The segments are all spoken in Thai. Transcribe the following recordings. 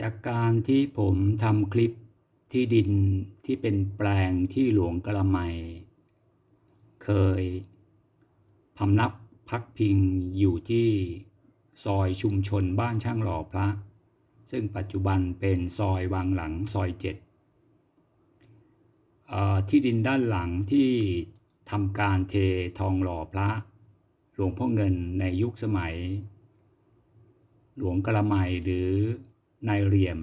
จากการที่ผมทำคลิปที่ดินที่เป็นแปลงที่หลวงกระไมเคยพำนักพักพิงอยู่ที่ซอยชุมชนบ้านช่างหล่อพระ ซึ่งปัจจุบันเป็นซอยวังหลังซอยเจ็ดที่ดินด้านหลังที่ทำการเททองหล่อพระ หลวงพ่อเงินในยุคสมัย หลวงกระไมหรือ นายเหลี่ยม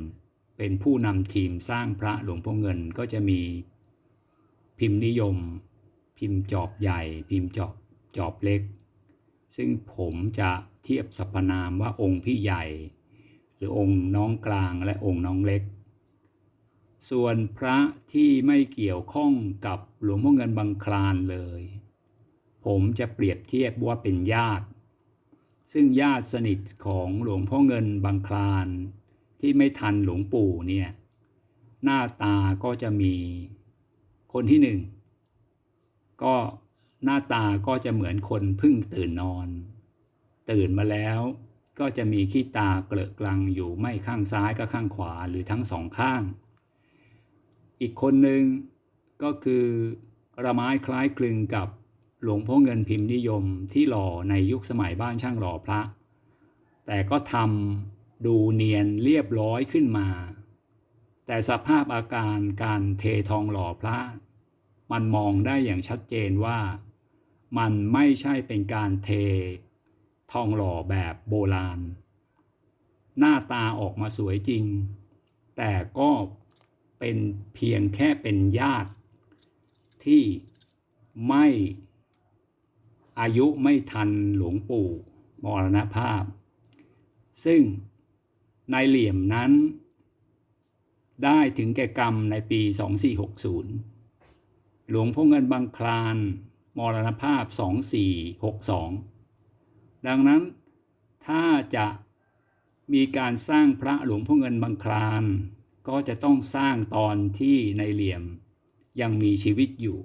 เป็นผู้นำทีมสร้างพระหลวงพ่อเงินก็จะมีพิมพ์นิยม พิมพ์จอบใหญ่ พิมพ์จอบจอบเล็ก ซึ่งผมจะเทียบสรรพนามว่าองค์พี่ใหญ่ หรือองค์น้องกลางและองค์น้องเล็ก ส่วนพระที่ไม่เกี่ยวข้องกับหลวงพ่อเงินบางคลานเลย ผมจะเปรียบเทียบว่าเป็นญาติ ซึ่งญาติสนิทของหลวงพ่อเงินบางคลาน ที่ไม่ทันหลวงปู่เนี่ยหน้าตาก็จะมีคนที่หนึ่งก็หน้าตาก็จะเหมือนคนเพิ่งตื่นนอน ตื่นมาแล้วก็จะมีขี้ตาเกลอะกลังอยู่ไม่ข้างซ้ายก็ข้างขวาหรือทั้งสองข้าง อีกคนหนึ่งก็คือระไม้คล้ายคลึงกับหลวงพ่อเงินพิมพ์นิยมที่หล่อในยุคสมัยบ้านช่างหล่อพระ แต่ก็ทำ ดูเนียนเรียบร้อยขึ้นมา แต่สภาพอาการการเททองหล่อพระ มันมองได้อย่างชัดเจนว่า มันไม่ใช่เป็นการเท ทองหล่อแบบโบราณ หน้าตาออกมาสวยจริง แต่ก็เป็นเพียงแค่เป็นญาติ ที่ไม่อายุไม่ทันหลวงปู่มรณภาพ ซึ่ง นายเหลี่ยมนั้น ได้ถึงแก่กรรมในปี 2460 หลวงพ่อเงินบางคลานมรณภาพ 2462 ดังนั้นถ้าจะมีการสร้างพระหลวงพ่อเงินบางคลาน ก็จะต้องสร้างตอนที่ในเหลี่ยมยังมีชีวิตอยู่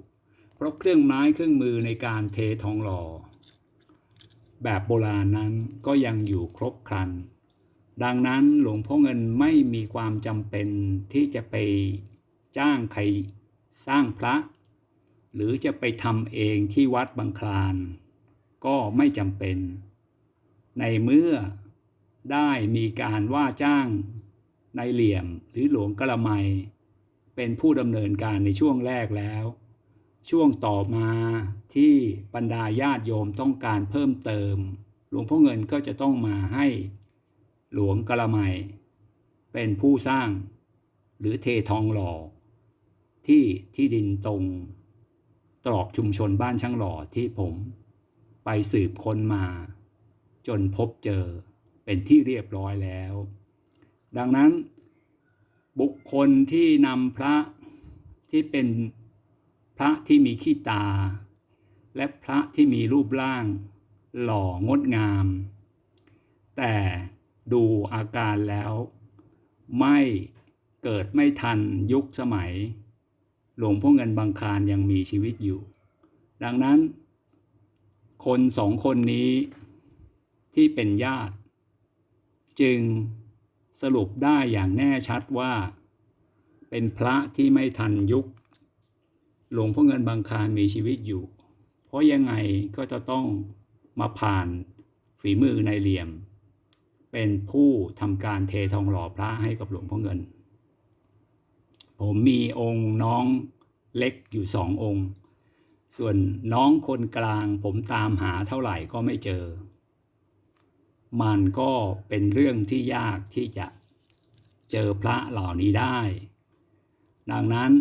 เพราะเครื่องไม้เครื่องมือในการเททองหล่อ แบบโบราณนั้นก็ยังอยู่ครบครัน ดังนั้นหลวงพ่อเงินไม่มีความจำเป็นที่จะไปจ้างใครสร้างพระ หรือจะไปทำเองที่วัดบางคลาน ก็ไม่จำเป็น ในเมื่อได้มีการว่าจ้างในเหลี่ยมหรือหลวงกระไมเป็นผู้ดำเนินการในช่วงแรกแล้ว ช่วงต่อมาที่บรรดาญาติโยมต้องการเพิ่มเติม หลวงพ่อเงินก็จะต้องมาให้ หลวงกระไมเป็นผู้สร้าง หรือเททองหล่อ ที่ที่ดินตรง ตรอกชุมชนบ้านช่างหล่อที่ผม ไปสืบค้นมา จนพบเจอเป็นที่เรียบร้อยแล้ว ดังนั้นบุคคลที่นำพระที่เป็นพระที่มีขี้ตา และพระที่มีรูปร่าง หล่องดงาม แต่ ดูอาการแล้ว ไม่เกิดไม่ทันยุคสมัย หลวงพ่อเงินบางคานยังมีชีวิตอยู่ ดังนั้น คนสองคนนี้ที่เป็นญาติ จึงสรุปได้อย่างแน่ชัดว่า เป็นพระที่ไม่ทันยุค หลวงพ่อเงินบางคานมีชีวิตอยู่ เพราะยังไงก็จะต้องมาผ่านฝีมือในเหลี่ยม เป็นผู้ทำการเททองหล่อพระให้กับหลวงพ่อเงิน ผมมีองค์น้องเล็กอยู่สององค์ ส่วนน้องคนกลางผมตามหาเท่าไหร่ก็ไม่เจอ มันก็เป็นเรื่องที่ยากที่จะเจอพระเหล่านี้ได้ ดังนั้น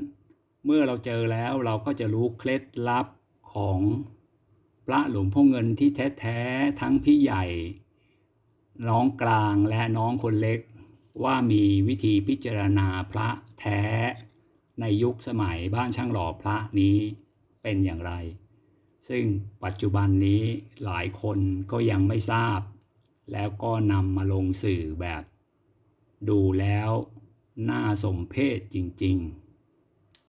เมื่อเราเจอแล้วเราก็จะรู้เคล็ดลับของพระหลวงพ่อเงินที่แท้ ๆ ทั้งพี่ใหญ่ น้องกลางและน้องคนเล็ก ว่ามีวิธีพิจารณาพระแท้ ในยุคสมัยบ้านช่างหล่อพระนี้เป็นอย่างไร ซึ่งปัจจุบันนี้หลายคนก็ยังไม่ทราบ แล้วก็นำมาลงสื่อแบบ ดูแล้วน่าสมเพชจริง ๆ